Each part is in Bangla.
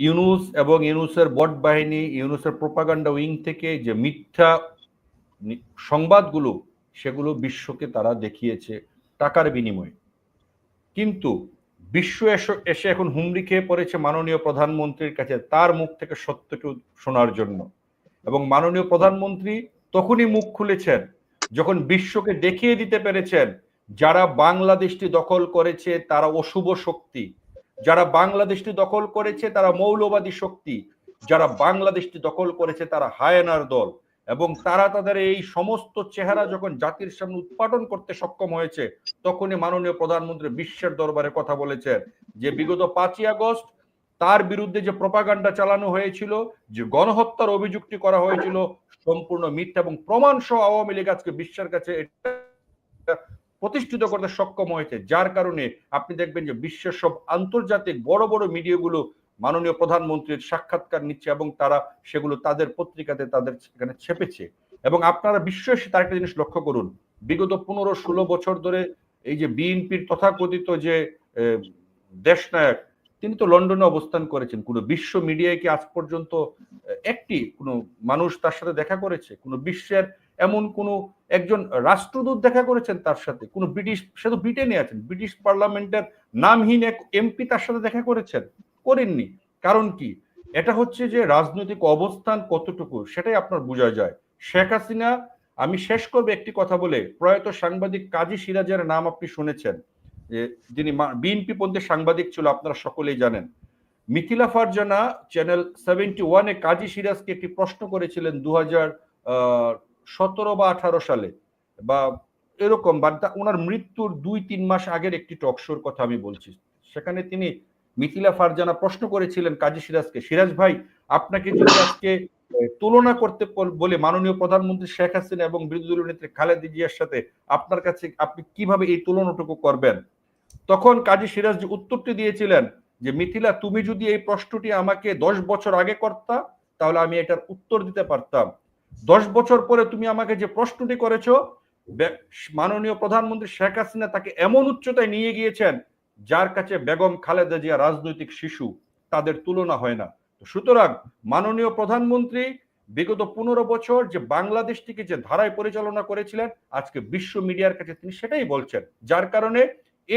ইউনুস এবং ইউনুসের বট বাহিনী, ইউনুসের প্রোপাগান্ডা উইং থেকে যে মিথ্যা সংবাদগুলো, সেগুলো বিশ্বকে তারা দেখিয়েছে টাকার বিনিময়ে। কিন্তু বিশ্ব এস- এখন হুমড়ি খেয়ে পড়েছে মাননীয় প্রধানমন্ত্রীর কাছে তার মুখ থেকে সত্যকে শোনার জন্য। এবং মাননীয় প্রধানমন্ত্রী তখনই মুখ খুলেছেন যখন বিশ্বকে দেখিয়ে দিতে পেরেছেন যারা বাংলাদেশটি দখল করেছে তারা অশুভ শক্তি। যারা বাংলাদেশটি দখল করেছে, তারা মৌলবাদী শক্তি। যারা বাংলাদেশটি দখল করেছে, তারা হায়নার দল। এবং তারা তাদের এই সমস্ত চেহারা যখন জাতির সামনে উৎপাদন করতে সক্ষম হয়েছে, তখনই মাননীয় প্রধানমন্ত্রী বিশ্বের দরবারে কথা বলেছেন যে, বিগত পাঁচই আগস্ট তার বিরুদ্ধে যে প্রপাগান্ডা চালানো হয়েছিল, যে গণহত্যার অভিযুক্তি করা হয়েছিল, সম্পূর্ণ মিথ্যা এবং প্রমাণ সহ আওয়ামী লীগ আজকে বিশ্বের কাছে প্রতিষ্ঠিত করতে সক্ষম হয়েছে, যার কারণে আপনি দেখবেন যে বিশ্বের সব আন্তর্জাতিক বড় বড় মিডিয়াগুলো মাননীয় প্রধানমন্ত্রীর সাক্ষাৎকার নিচ্ছে এবং তারা সেগুলো তাদের পত্রিকাতে তাদের সেখানে ছেপেছে। এবং আপনারা বিশ্ব তার একটা জিনিস লক্ষ্য করুন, বিগত পনেরো ষোলো বছর ধরে এই যে বিএনপির তথাকথিত যে দেশনায়ক তিনি তো লন্ডনে অবস্থান করেছেন। কোনো বিশ্ব মিডিয়ায় কি আজ পর্যন্ত একটি কোনো মানুষ তার সাথে দেখা করেছে? কোনো বিশ্বের এমন কোনো একজন রাষ্ট্রদূত দেখা করেছেন তার সাথে? কোনো ব্রিটিশ, সে তো ব্রিটেনে আছেন। ব্রিটিশ পার্লামেন্টের নামহীন এক এমপি তার সাথে দেখা করেছেন? করেননি। কারণ কি? এটা হচ্ছে যে রাজনৈতিক অবস্থান কতটুকু, সেটাই আপনার বোঝা যায়। শেখ হাসিনা, আমি শেষ করব একটি কথা বলে, প্রয়াত সাংবাদিক কাজী সিরাজের নাম আপনি শুনেছেন। যে যিনি বিএনপি পন্থী সাংবাদিক ছিল, আপনারা সকলেই জানেন। মিথিলা ফারজানা চ্যানেল সেভেন্টি ওয়ানে কাজী সিরাজকে একটি প্রশ্ন করেছিলেন দু হাজার সতেরো বা আঠারো সালে। বা এরকম, বা ওনার মৃত্যুর দুই, তিন মাস আগের একটি টক শোর কথা আমি বলছি। সেখানে তিনি মিথিলা ফারজানা প্রশ্ন করেছিলেন কাজী সিরাজকে, সিরাজ ভাই, আপনাকে যদি আজকে তুলনা করতে বলে মাননীয় প্রধানমন্ত্রী শেখ হাসিনা এবং বিরোধী দলীয় নেত্রী খালেদা জিয়ার সাথে আপনার কাছে, আপনি কীভাবে এই তুলনাটুকু করবেন? তখন কাজী সিরাজ উত্তরটি দিয়েছিলেন যে, মিথিলা, তুমি যদি এই প্রশ্নটি আমাকে দশ বছর আগে করতা, তাহলে আমি এটার উত্তর দিতে পারতাম। দশ বছর পরে তুমি আমাকে যে প্রশ্নটি করেছ মাননীয় প্রধানমন্ত্রী শেখ হাসিনা তাকে এমন উচ্চতায় নিয়ে গিয়েছেন, যার কাছে বেগম খালেদা জিয়া রাজনৈতিক শিশু, তাদের তুলনা হয় না। সুতরাং মাননীয় প্রধানমন্ত্রী বিগত পনেরো বছর যে বাংলাদেশটিকে যে ধারায় পরিচালনা করেছিলেন, আজকে বিশ্ব মিডিয়ার কাছে তিনি সেটাই বলছেন। যার কারণে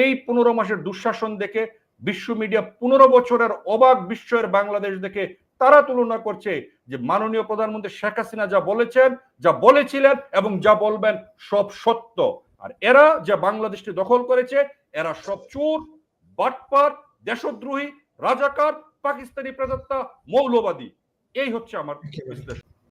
এই পনেরো মাসের দুঃশাসন দেখে বিশ্ব মিডিয়া পনেরো বছরের অবাক বিশ্বের বাংলাদেশ দেখে তারা তুলনা করছে যে মাননীয় প্রধানমন্ত্রী শেখ হাসিনা যা বলেছেন যা বলেছিলেন এবং যা বলবেন সব সত্য। আর এরা যে বাংলাদেশটি দখল করেছে এরা সব চোর বাটপার দেশদ্রোহী রাজাকার পাকিস্তানি প্রদত্তা মৌলবাদী। এই হচ্ছে আমার বিশ্লেষণ।